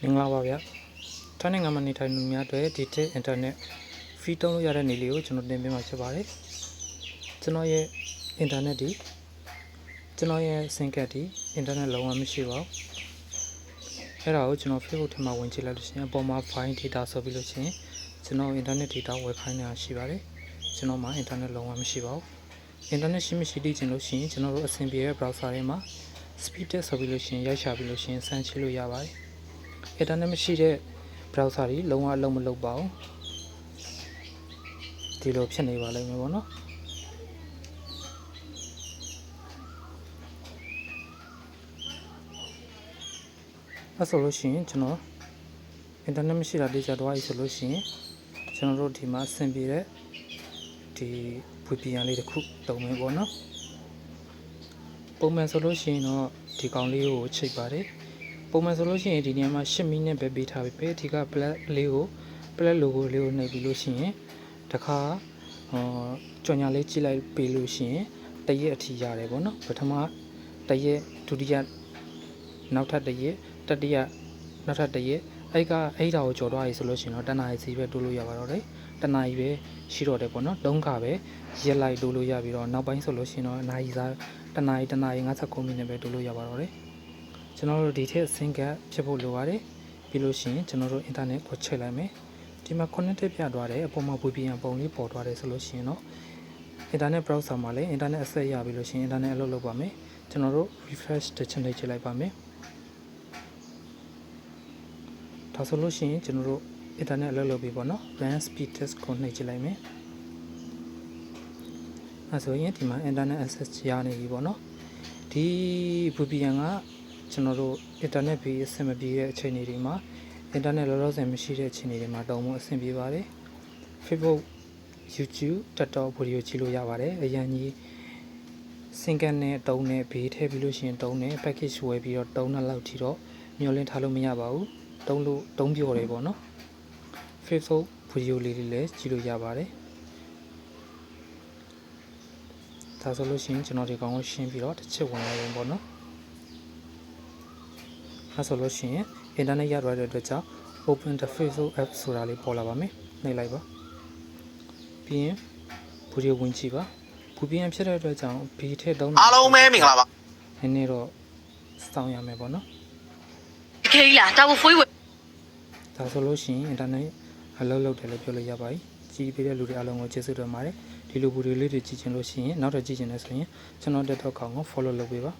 မင်္ဂလာပါဗျထိုင်းနိုင်ငံမှာနေထိုင်သူများအတွက်ဒီတစ်အင်တာနက်ဖီးတုံးလို့ရတဲ့နေလေးကိုကျွန်တော်တင်ပြမှာဖြစ်ပါတယ်ကျွန်တော်ရဲ့အင်တာနက်ဒီကျွန်တော်ရဲ့စင်ကတ်ဒီအင်တာနက်လုံးဝမရှိပါဘူးအဲ့ဒါကိုကျွန်တော် Facebook ထဲမှာဝင်ကြည့်လိုက်လို့ရှိရင်အပေါ်မှာ file data ဆိုပြီးလို့ရှိရင်ကျွန်တော် internet data ဝယ်ခိုင်းနေတာရှိပါတယ်ကျွန်တော်မှာ internet လုံးဝမရှိပါဘူး internet ရှိမရှိသိချင်လို့ရှိရင်ကျွန်တော်တို့အဆင်ပြေတဲ့ browser တွေမှာ speed test ဆိုပြီးလို့ရှိရင်ရိုက်ရှာပြီးလို့ရှိရင်စမ်းကြည့်လို့ရပါတယ် internet မရှိတဲ့ browser တွေလုံးဝအလုံးမလုပ်ပါဘူးဒီလိုဖြစ်နေပါလိမ့်မယ်ပေါ့နော်အဲဆိုလို့ရှိရင်ကျွန်တော် internet မရှိတာတေချာတော့ရဆိုလို့ရှိရင်ကျွန်တော်တို့ဒီမှာအဆင်ပြေတဲ့ဒီ VPN လေးတစ်ခုတုံးမယ်ပေါ့နော်ပုံမှန်ဆိုလို့ရှိရင်တော့ဒီကောင်လေးကိုချိန်ပါတယ် ပုံမှန်ဆိုလို့ရှိရင်ဒီနေရာမှာ10မိနစ်ပဲပေးထားပြီပဲဒီက black လေးကို black logo လေးကိုနှိပ်ပြီးလို့ရှိရင်တခါဟောကြော်ညာလေးကြည့်လိုက်ပေးလို့ရှိရင်တရက်အထိရတယ်ပေါ့နော်ပထမတရက်ဒုတိယနောက်ထပ်တရက်တတိယနောက်ထပ်တရက်အဲ့ကအဲ့ဒါကိုကြော်သွားပြီဆိုလို့ရှိရင်တော့တနားရီစီပဲတိုးလို့ရပါတော့တယ်တနားရီပဲရှိတော့တယ်ပေါ့နော်လုံးခပဲရက်လိုက်တိုးလို့ရပြီးတော့နောက်ပိုင်းဆိုလို့ရှိရင်တော့အနားရီစားတနားရီတနားရီ59မိနစ်ပဲတိုးလို့ရပါတော့တယ် ကျွန်တော်တို့ဒီထက်ဆင်းကပ်ဖြစ်ဖို့လိုပါတယ်ပြီးလို့ရှိရင်ကျွန်တော်တို့ internet ကိုချိန်လိုက်မယ်ဒီမှာ connected ပြသွားတယ်အပေါ်မှာ VPN ပုံလေးပေါ်သွားတယ်ဆိုလို့ရှိရင်တော့ internet browser မှာလည်း internet access ရပြီလို့ရှိရင် internet အလုပ်လုပ်ပါမယ်ကျွန်တော်တို့ refresh တစ်ချက်နှိပ်ကြည့်လိုက်ပါမယ်ဒါဆိုလို့ရှိရင်ကျွန်တော်တို့ internet အလုပ်လုပ်ပြီပေါ့နော် run speed test ကိုနှိပ်ကြည့်လိုက်မယ်အဲဆိုရင်ဒီမှာ internet access ရနေပြီပေါ့နော်ဒီ VPN က ကျွန်တော်တို့ internet ပြီးအဆင်မပြေတဲ့အခြေအနေတွေမှာ internet လောလောဆယ်မရှိတဲ့အခြေအနေတွေမှာတောင်းဖို့အဆင်ပြေပါတယ် Facebook YouTube TikTok ဗီဒီယိုကြည့်လို့ရပါတယ်အရင်ကြီးစင်ကန်နဲ့တုံးနဲ့ဘေးထည့်ပြီးလို့ရှိရင်တုံးနဲ့ package ဝယ်ပြီးတော့တုံးတဲ့လောက်ထိတော့မျှော်လင့်ထားလို့မရပါဘူးတုံးလို့တုံးပြော်တယ်ပေါ့နော် Facebook ဗီဒီယိုလေးတွေလည်းကြည့်လို့ရပါတယ်ဒါဆိုလို့ရှိရင်ကျွန်တော်ဒီကောင်ကိုရှင်းပြီးတော့တစ်ချက်ဝင်လိုက်ရင်ပေါ့နော် အဲဆိုလို့ရှိရင် internet ရရတဲ့အတွက်ကြောင့် open the facebook app ဆိုတာလေးပေါ်လာပါမယ်နှိပ်လိုက်ပါပြီးရင်ဘူရီဝင်ကြည့်ပါဘူပြန်ဖြစ်တဲ့အတွက်ကြောင့်ဘီထက်သုံးအားလုံးပဲမင်္ဂလာပါနည်းနည်းတော့စောင့်ရမယ်ပေါ့နော်ခေးလာတာဝဖွေးဝင်ဒါဆိုလို့ရှိရင် internet အလုပ်လုပ်တယ်လို့ပြောလို့ရပါပြီကြည်ပေးတဲ့လူတွေအားလုံးကိုကျေးဇူးတင်ပါတယ်ဒီလိုဗီဒီယိုလေးတွေကြည့်ချင်လို့ရှိရင်နောက်ထပ်ကြည့်ချင်လဲဆိုရင်ကျွန်တော် TikTok ကောင်ကို follow လုပ်ပေးပါ